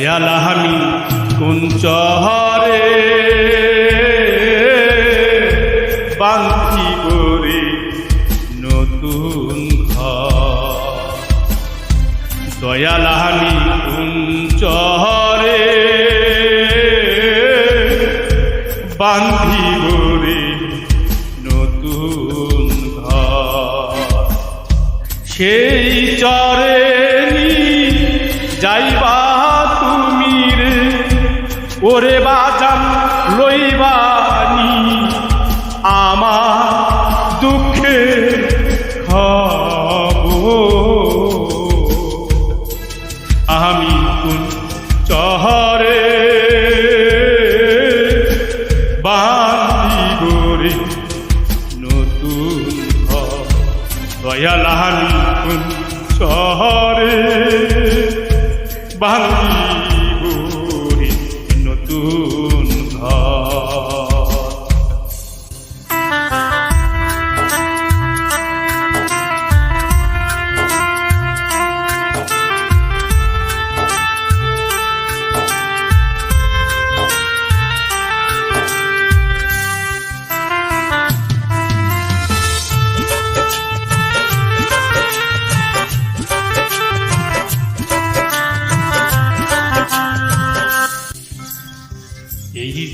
দয়াল আমি কোন চহরে বান্ধি করে নতুন ঘর? দয়াল আমি কোন চহরে বান্ধি করে নতুন সেই চরে ওরে বাজান লইবানি আমার দুঃখে আমি কোন চহরে গরে নতুন দয়াল আমি কোন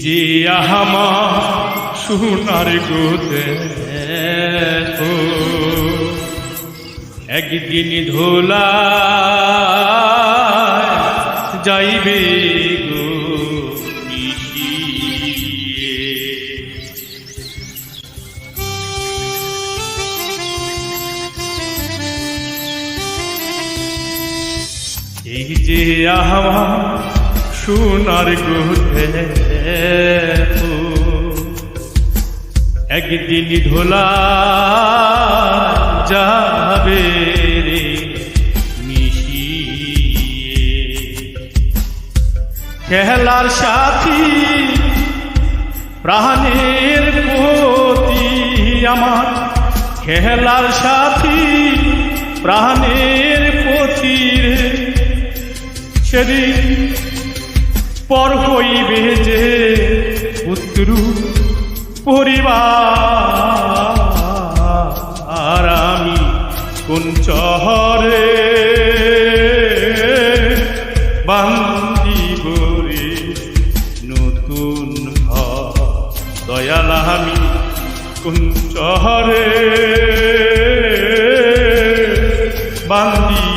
যে আহামা সোনার গোদে একদিন ধোলা যাইবে গো এই যে আমার সোনার গোধে একদিন ঢোলা যাবে মিশিয়ে। খেলার সাথী প্রাণের প্রতি আমার। খেলার সাথী প্রাণের প্রতি রে। সেদিন পর হইবে যে পুত্র পরিবার আমি কোন চহরে বান্দিব রে? নতুন দয়াল আমি কোন চহরে বান্দিব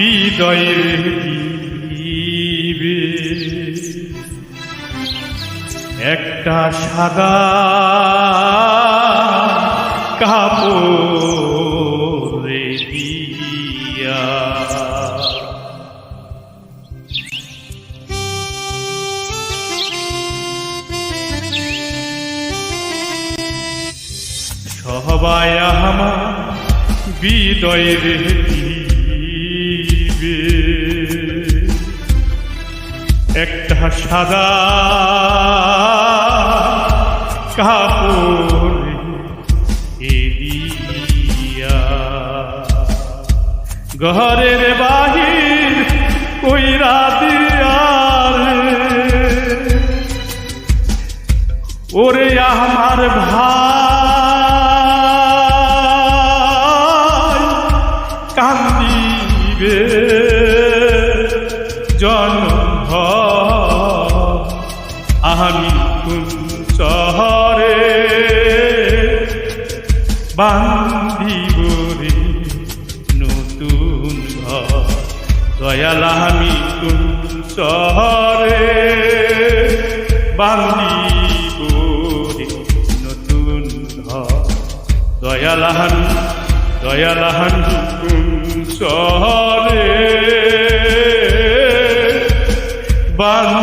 বিদয়ের দিবে একটা সাদা কাপড় দিয়া। সবাই আমার বিদয়ের দিবে। একটা সাদা কাপড় ঘরের বাহির কইরা দিয়ার ওরে আমার ভাই। জন্ম আমি কোন শহরে নতুন দয়াল, আমি কোন শহরে বান্ধিব রে? নতুন দয়াল, আমি দয়াল, আমি কোন শহরে Bana